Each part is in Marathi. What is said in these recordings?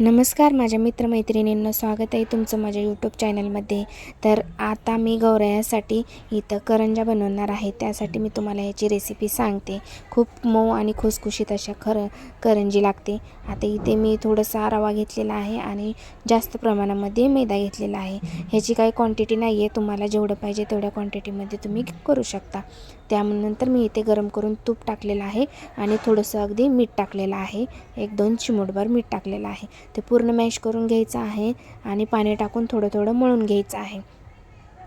नमस्कार माझ्या मित्रमैत्रिणींना. स्वागत आहे तुमचं माझ्या यूट्यूब चॅनलमध्ये तर आता मी गौरयासाठी इथं करंजा बनवणार आहे. त्यासाठी मी तुम्हाला याची रेसिपी सांगते. खूप मऊ आणि खुसखुशीत अशा खरं करंजी लागते. आता इथे मी थोडंसा रवा घेतलेला आहे आणि जास्त प्रमाणामध्ये मैदा घेतलेला आहे. ह्याची काही क्वांटिटी नाही आहे तुम्हाला जेवढं पाहिजे तेवढ्या क्वांटिटीमध्ये तुम्ही करू शकता. त्यानंतर मी इथे गरम करून तूप टाकलेलं आहे आणि थोडंसं अगदी मीठ टाकलेलं आहे. एक दोन चिमूटभर मीठ टाकलेलं आहे. ते पूर्ण मॅश करून घ्यायचं आहे आणि पाणी टाकून थोडं थोडं मळून घ्यायचं आहे.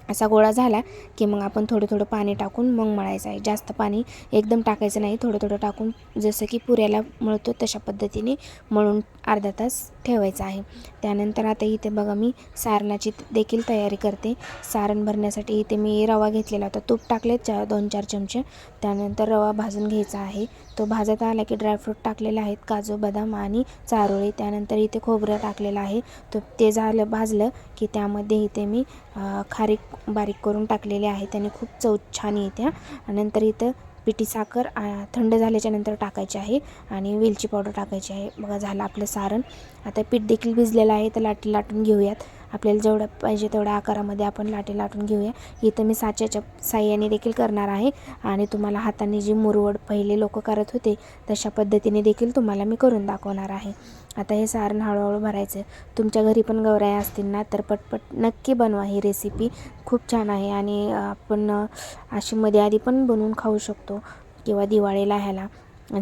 असा गोळा झाला की मग आपण थोडं थोडं पाणी टाकून मग मळायचं आहे. जास्त पाणी एकदम टाकायचं नाही. थोडं थोडं टाकून जसं की पुऱ्याला मळतो तशा पद्धतीने मळून अर्धा तास ठेवायचा आहे. त्यानंतर आता इथे बघा मी सारणाची देखील तयारी करते. सारण भरण्यासाठी इथे मी रवा घेतलेला होता. तूप टाकले चार दोन चार चमचे. त्यानंतर रवा भाजून घ्यायचा आहे. तो भाजत आला की ड्रायफ्रूट टाकलेले आहेत. काजू बदाम आणि चारोळी. त्यानंतर इथे खोबरं टाकलेलं आहे. तो ते झालं भाजलं की त्यामध्ये इथे मी खारीक बारीक करून टाकलेले आहे. त्याने खूप चव छान येत्या. नंतर इथं पिठी साखर थंड झाल्याच्यानंतर टाकायची आहे आणि वेलची पावडर टाकायची आहे. बघा झालं आपलं सारण. आता पीठ देखील भिजलेलं आहे तर लाटी लाटून घेऊयात. आपल्याला जेवढं पाहिजे तेवढ्या आकारामध्ये आपण लाटी लाटून घेऊया. इथं मी साच्याच्या साह्याने देखील करणार आहे. आणि तुम्हाला हाताने जी मुरवड पहिले लोक करत होते तशा पद्धतीने देखील तुम्हाला मी करून दाखवणार आहे. आता हे सारण हळूहळू भरायचं तुमच्या घरी पण गौराया असतील ना तर पटपट नक्की बनवा ही रेसिपी खूप छान आहे आणि आपण अशी मध्ये आधी पण बनवून खाऊ शकतो किंवा दिवाळीला ह्याला.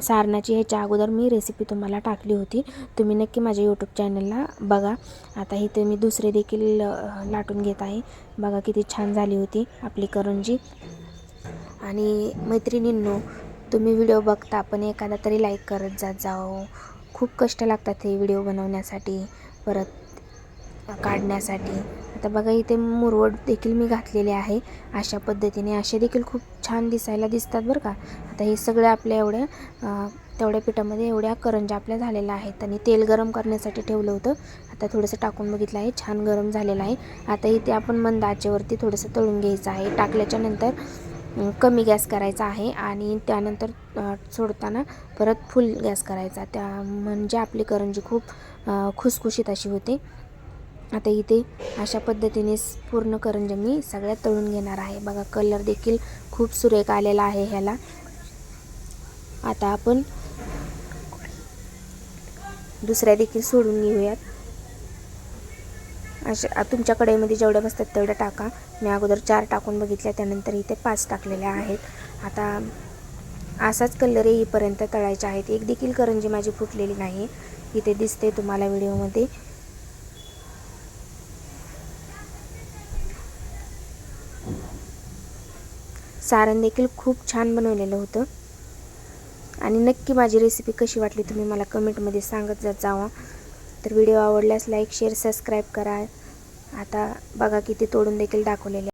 सारणाची ह्याच्या अगोदर मी रेसिपी तुम्हाला टाकली होती. तुम्ही नक्की माझ्या यूट्यूब चॅनलला बघा. आता इथे मी दुसरे देखील लाटून घेत आहे. बघा किती छान झाली होती आपली करंजी. आणि मैत्रिणींनो तुम्ही व्हिडिओ बघता पण एखादा तरी लाईक करत जात जाओ. खूप कष्ट लागतात हे व्हिडिओ बनवण्यासाठी परत काढण्यासाठी. आता बघा इथे मुरवड देखील मी घातलेली आहे. अशा पद्धतीने असे देखील खूप छान दिसायला दिसतात बरं का. आता हे सगळं आपल्या एवढ्या तेवढ्या पिठामध्ये एवढ्या करंजा आपल्या झालेल्या आहेत आणि तेल गरम करण्यासाठी ठेवलं होतं. आता थोडंसं टाकून बघितलं आहे छान गरम झालेलं आहे. आता इथे आपण मंद आचेवरती थोडंसं तळून घ्यायचं आहे. टाकल्याच्या नंतर कमी गॅस करायचा आहे आणि त्यानंतर सोडताना परत फुल गॅस करायचा. त्या म्हणजे आपली करंजी खूप खुसखुशीत अशी होते. आता इथे अशा पद्धतीने पूर्ण करंज मी सगळ्यात तळून घेणार आहे. बघा कलर देखील खूप सुरेख आलेला आहे ह्याला. आता आपण दुसऱ्या देखील सोडून घेऊयात. अशा तुमच्या कढईमध्ये जेवढ्या बसतात तेवढ्या टाका. मी अगोदर चार टाकून बघितल्या त्यानंतर इथे पाच टाकलेल्या आहेत. आता असाच कलर येईपर्यंत तळायचे आहेत. एक देखील करंजी माझी फुटलेली नाही. इथे दिसते तुम्हाला व्हिडिओमध्ये. सारण देखील खूप छान बनवलेलं होतं. आणि नक्की माझी रेसिपी कशी वाटली तुम्ही मला कमेंटमध्ये सांगत जात जावा. तर व्हिडिओ आवडल्यास लाईक शेअर सबस्क्राईब करा. आता बघा किती तोडून देखील दाखवलेले